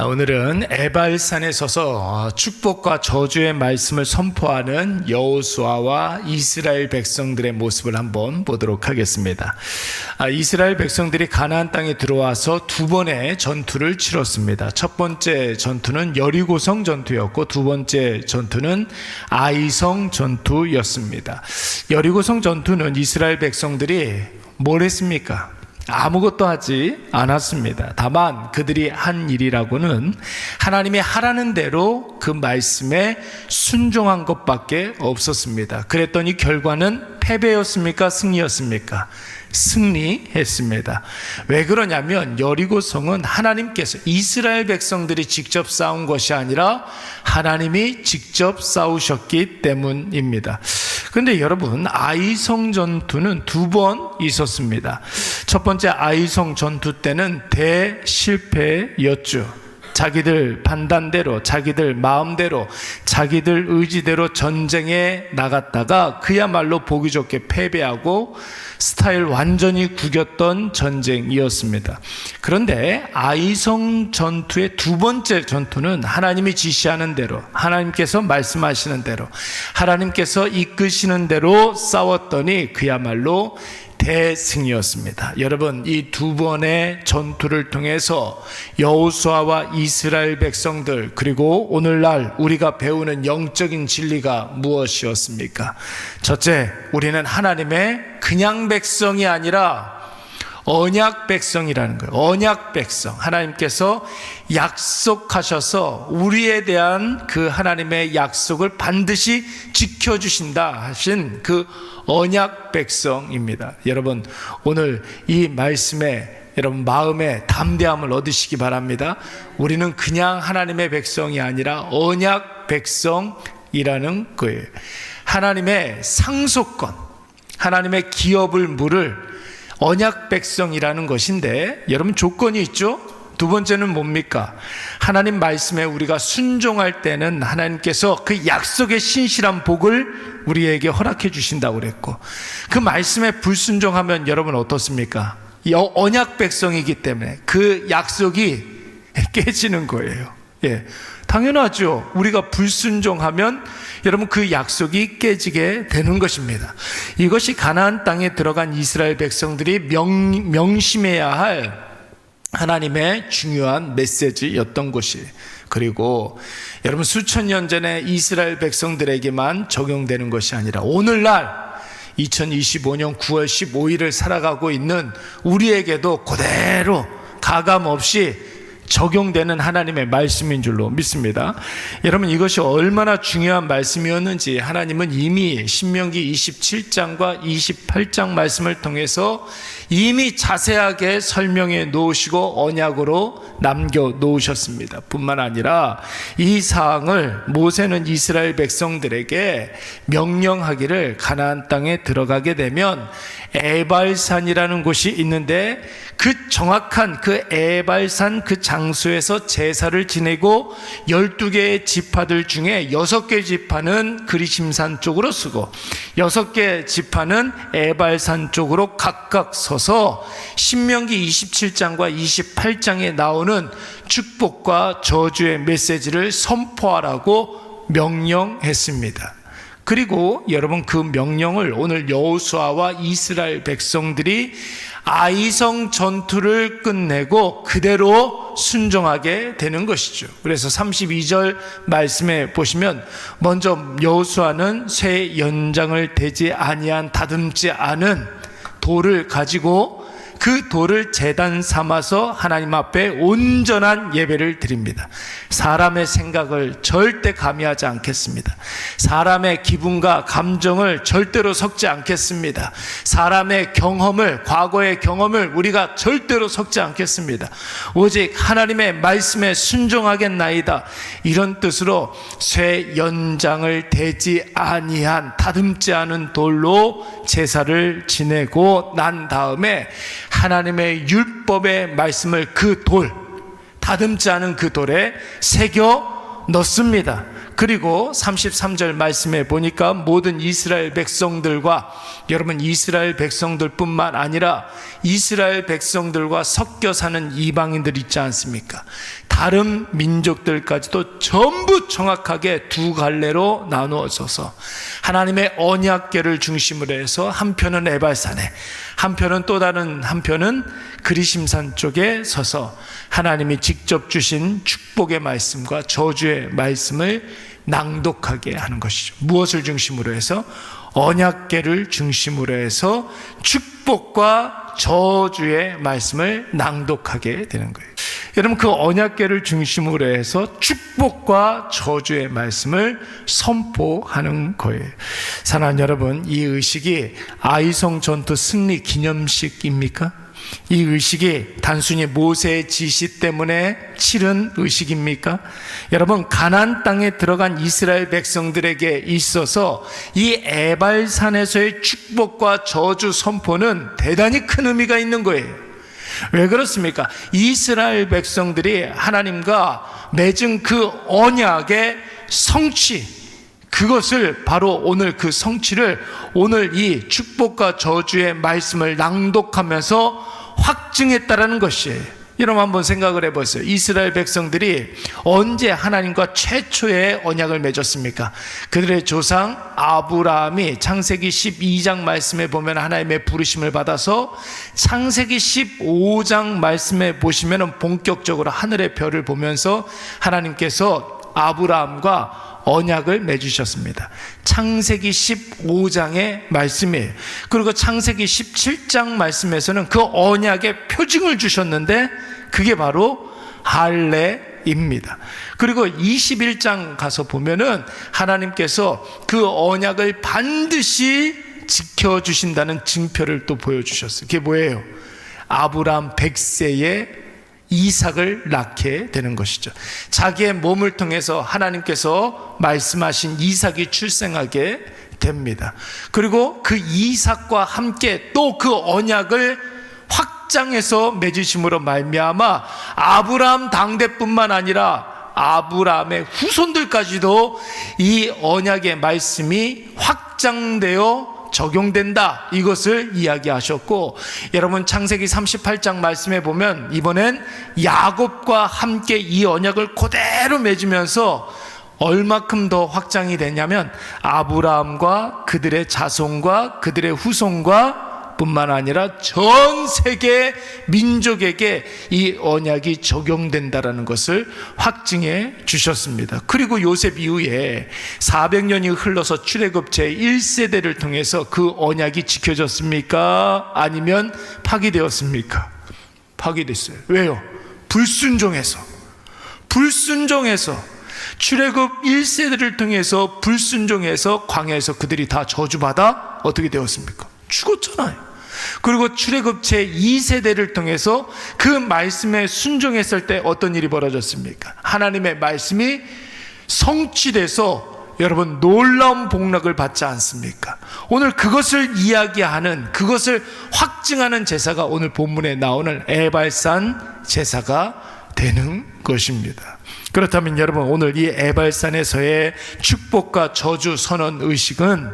아, 오늘은 에발산에 서서 어, 축복과 저주의 말씀을 선포하는 여호수아와 이스라엘 백성들의 모습을 한번 보도록 하겠습니다. 아, 이스라엘 백성들이 가나안 땅에 들어와서 두 번의 전투를 치렀습니다. 첫 번째 전투는 여리고성 전투였고 두 번째 전투는 아이성 전투였습니다. 여리고성 전투는 이스라엘 백성들이 뭘 했습니까? 아무것도 하지 않았습니다. 다만 그들이 한 일이라고는 하나님이 하라는 대로 그 말씀에 순종한 것밖에 없었습니다. 그랬더니 결과는 패배였습니까? 승리였습니까? 승리했습니다. 왜 그러냐면 여리고성은 하나님께서 이스라엘 백성들이 직접 싸운 것이 아니라 하나님이 직접 싸우셨기 때문입니다. 그런데 여러분 아이성 전투는 두 번 있었습니다. 첫 번째 아이성 전투 때는 대실패였죠. 자기들 판단대로, 자기들 마음대로, 자기들 의지대로 전쟁에 나갔다가 그야말로 보기 좋게 패배하고 스타일 완전히 구겼던 전쟁이었습니다. 그런데 아이성 전투의 두 번째 전투는 하나님이 지시하는 대로, 하나님께서 말씀하시는 대로, 하나님께서 이끄시는 대로 싸웠더니 그야말로 대승이었습니다. 여러분 이 두 번의 전투를 통해서 여호수아와 이스라엘 백성들 그리고 오늘날 우리가 배우는 영적인 진리가 무엇이었습니까? 첫째, 우리는 하나님의 그냥 백성이 아니라 언약 백성이라는 거예요. 언약 백성. 하나님께서 약속하셔서 우리에 대한 그 하나님의 약속을 반드시 지켜주신다 하신 그 언약 백성입니다. 여러분, 오늘 이 말씀에 여러분 마음에 담대함을 얻으시기 바랍니다. 우리는 그냥 하나님의 백성이 아니라 언약 백성이라는 거예요. 하나님의 상속권, 하나님의 기업을 물을 언약 백성이라는 것인데 여러분 조건이 있죠? 두 번째는 뭡니까? 하나님 말씀에 우리가 순종할 때는 하나님께서 그 약속의 신실한 복을 우리에게 허락해 주신다고 그랬고 그 말씀에 불순종하면 여러분 어떻습니까? 이 언약 백성이기 때문에 그 약속이 깨지는 거예요. 예. 당연하죠. 우리가 불순종하면 여러분 그 약속이 깨지게 되는 것입니다. 이것이 가나안 땅에 들어간 이스라엘 백성들이 명, 명심해야 할 하나님의 중요한 메시지였던 것이 그리고 여러분 수천 년 전에 이스라엘 백성들에게만 적용되는 것이 아니라 오늘날 2025년 9월 15일을 살아가고 있는 우리에게도 그대로 가감 없이 적용되는 하나님의 말씀인 줄로 믿습니다. 여러분 이것이 얼마나 중요한 말씀이었는지 하나님은 이미 신명기 27장과 28장 말씀을 통해서 이미 자세하게 설명해 놓으시고 언약으로 남겨 놓으셨습니다. 뿐만 아니라 이 사항을 모세는 이스라엘 백성들에게 명령하기를 가나안 땅에 들어가게 되면 에발산이라는 곳이 있는데 그 정확한 그 에발산 그 장소에서 제사를 지내고 12개의 지파들 중에 6개 지파는 그리심산 쪽으로 쓰고 6개 지파는 에발산 쪽으로 각각 서서 신명기 27장과 28장에 나오는 축복과 저주의 메시지를 선포하라고 명령했습니다. 그리고 여러분 그 명령을 오늘 여호수아와 이스라엘 백성들이 아이성 전투를 끝내고 그대로 순종하게 되는 것이죠. 그래서 32절 말씀에 보시면 먼저 여호수아는 새 연장을 대지 아니한 다듬지 않은 돌을 가지고 그 돌을 재단 삼아서 하나님 앞에 온전한 예배를 드립니다. 사람의 생각을 절대 가미하지 않겠습니다. 사람의 기분과 감정을 절대로 섞지 않겠습니다. 사람의 경험을, 과거의 경험을 우리가 절대로 섞지 않겠습니다. 오직 하나님의 말씀에 순종하겠나이다. 이런 뜻으로 쇠 연장을 대지 아니한 다듬지 않은 돌로 제사를 지내고 난 다음에 하나님의 율법의 말씀을 그 돌, 다듬지 않은 그 돌에 새겨 넣습니다. 그리고 33절 말씀에 보니까 모든 이스라엘 백성들과 여러분 이스라엘 백성들뿐만 아니라 이스라엘 백성들과 섞여 사는 이방인들 있지 않습니까? 다른 민족들까지도 전부 정확하게 두 갈래로 나누어져서 하나님의 언약계를 중심으로 해서 한편은 에발산에 한편은 또 다른 한편은 그리심산 쪽에 서서 하나님이 직접 주신 축복의 말씀과 저주의 말씀을 낭독하게 하는 것이죠. 무엇을 중심으로 해서 언약계를 중심으로 해서 축복과 저주의 말씀을 낭독하게 되는 거예요. 여러분 그 언약계를 중심으로 해서 축복과 저주의 말씀을 선포하는 거예요. 사랑하는 여러분, 이 의식이 아이성 전투 승리 기념식입니까? 이 의식이 단순히 모세의 지시 때문에 치른 의식입니까? 여러분 가나안 땅에 들어간 이스라엘 백성들에게 있어서 이 에발산에서의 축복과 저주 선포는 대단히 큰 의미가 있는 거예요. 왜 그렇습니까? 이스라엘 백성들이 하나님과 맺은 그 언약의 성취, 그것을 바로 오늘 그 성취를 오늘 이 축복과 저주의 말씀을 낭독하면서 확증했다라는 것이에요. 여러분 한번 생각을 해보세요. 이스라엘 백성들이 언제 하나님과 최초의 언약을 맺었습니까? 그들의 조상 아브라함이 창세기 12장 말씀에 보면 하나님의 부르심을 받아서 창세기 15장 말씀에 보시면 본격적으로 하늘의 별을 보면서 하나님께서 아브라함과 언약을 맺으셨습니다. 창세기 15장의 말씀이에요. 그리고 창세기 17장 말씀에서는 그 언약의 표징을 주셨는데 그게 바로 할례입니다. 그리고 21장 가서 보면은 하나님께서 그 언약을 반드시 지켜주신다는 증표를 또 보여주셨어요. 그게 뭐예요? 아브라함 100세의 이삭을 낳게 되는 것이죠. 자기의 몸을 통해서 하나님께서 말씀하신 이삭이 출생하게 됩니다. 그리고 그 이삭과 함께 또 그 언약을 확장해서 맺으심으로 말미암아 아브라함 당대뿐만 아니라 아브라함의 후손들까지도 이 언약의 말씀이 확장되어 적용된다. 이것을 이야기하셨고 여러분 창세기 38장 말씀에 보면 이번엔 야곱과 함께 이 언약을 그대로 맺으면서 얼마큼 더 확장이 되냐면 아브라함과 그들의 자손과 그들의 후손과 뿐만 아니라 전 세계 민족에게 이 언약이 적용된다라는 것을 확증해 주셨습니다. 그리고 요셉 이후에 400년이 흘러서 출애굽 제 1세대를 통해서 그 언약이 지켜졌습니까? 아니면 파기되었습니까? 파기됐어요. 왜요? 불순종해서. 불순종해서 출애굽 1세대를 통해서 불순종해서 광야에서 그들이 다 저주받아 어떻게 되었습니까? 죽었잖아요. 그리고 출애굽 제 2세대를 통해서 그 말씀에 순종했을 때 어떤 일이 벌어졌습니까? 하나님의 말씀이 성취돼서 여러분 놀라운 복락을 받지 않습니까? 오늘 그것을 이야기하는 그것을 확증하는 제사가 오늘 본문에 나오는 에발산 제사가 되는 것입니다. 그렇다면 여러분 오늘 이 에발산에서의 축복과 저주 선언 의식은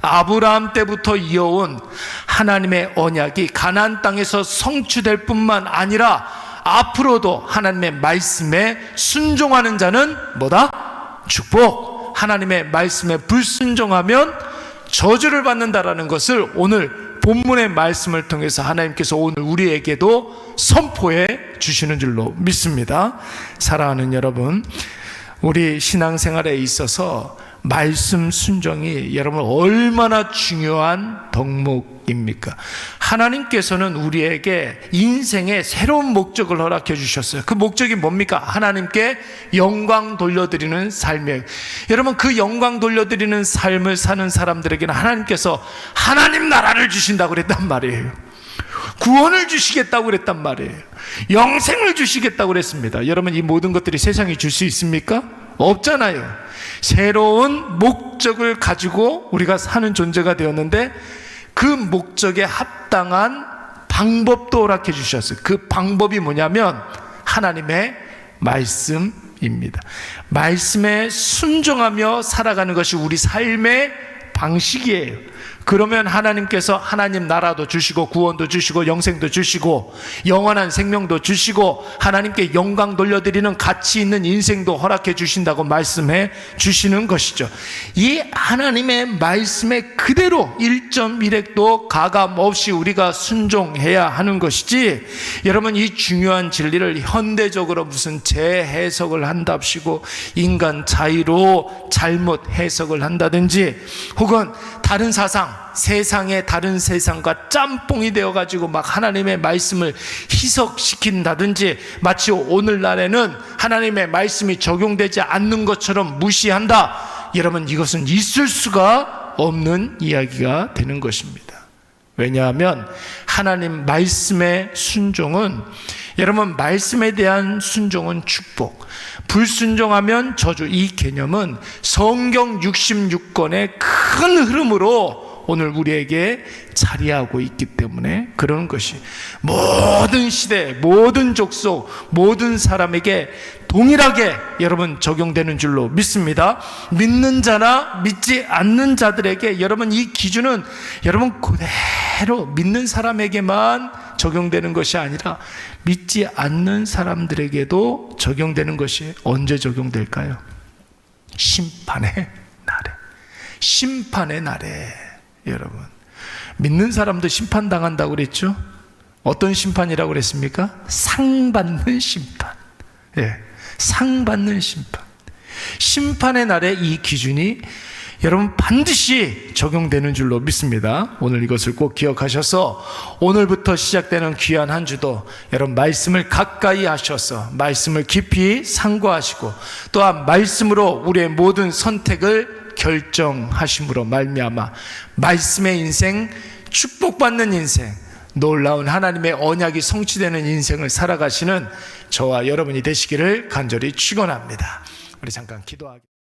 아브라함 때부터 이어온 하나님의 언약이 가나안 땅에서 성취될 뿐만 아니라 앞으로도 하나님의 말씀에 순종하는 자는 뭐다? 축복. 하나님의 말씀에 불순종하면 저주를 받는다라는 것을 오늘 본문의 말씀을 통해서 하나님께서 오늘 우리에게도 선포해 주시는 줄로 믿습니다. 사랑하는 여러분, 우리 신앙생활에 있어서 말씀 순종이 여러분 얼마나 중요한 덕목입니까? 하나님께서는 우리에게 인생의 새로운 목적을 허락해 주셨어요. 그 목적이 뭡니까? 하나님께 영광 돌려드리는 삶이에요. 여러분 그 영광 돌려드리는 삶을 사는 사람들에게는 하나님께서 하나님 나라를 주신다고 그랬단 말이에요. 구원을 주시겠다고 그랬단 말이에요. 영생을 주시겠다고 그랬습니다. 여러분 이 모든 것들이 세상에 줄수 있습니까? 없잖아요. 새로운 목적을 가지고 우리가 사는 존재가 되었는데 그 목적에 합당한 방법도 허락해 주셨어요. 그 방법이 뭐냐면 하나님의 말씀입니다. 말씀에 순종하며 살아가는 것이 우리 삶의 방식이에요. 그러면 하나님께서 하나님 나라도 주시고 구원도 주시고 영생도 주시고 영원한 생명도 주시고 하나님께 영광 돌려드리는 가치 있는 인생도 허락해 주신다고 말씀해 주시는 것이죠. 이 하나님의 말씀에 그대로 1.1핵도 가감 없이 우리가 순종해야 하는 것이지 여러분 이 중요한 진리를 현대적으로 무슨 재해석을 한답시고 인간 자의로 잘못 해석을 한다든지 혹은 다른 사상 세상의 다른 세상과 짬뽕이 되어 가지고 막 하나님의 말씀을 희석시킨다든지 마치 오늘날에는 하나님의 말씀이 적용되지 않는 것처럼 무시한다. 여러분 이것은 있을 수가 없는 이야기가 되는 것입니다. 왜냐하면 하나님 말씀의 순종은 여러분 말씀에 대한 순종은 축복, 불순종하면 저주 이 개념은 성경 66권의 큰 흐름으로 오늘 우리에게 자리하고 있기 때문에 그런 것이 모든 시대, 모든 족속, 모든 사람에게 동일하게 여러분 적용되는 줄로 믿습니다. 믿는 자나 믿지 않는 자들에게 여러분 이 기준은 여러분 그대 로 믿는 사람에게만 적용되는 것이 아니라 믿지 않는 사람들에게도 적용되는 것이 언제 적용될까요? 심판의 날에. 심판의 날에 여러분 믿는 사람도 심판당한다고 그랬죠? 어떤 심판이라고 그랬습니까? 상 받는 심판. 예. 상 받는 심판. 심판의 날에 이 기준이 여러분 반드시 적용되는 줄로 믿습니다. 오늘 이것을 꼭 기억하셔서 오늘부터 시작되는 귀한 한 주도 여러분 말씀을 가까이 하셔서 말씀을 깊이 상고하시고 또한 말씀으로 우리의 모든 선택을 결정하심으로 말미암아 말씀의 인생 축복받는 인생 놀라운 하나님의 언약이 성취되는 인생을 살아가시는 저와 여러분이 되시기를 간절히 축원합니다. 우리 잠깐 기도하기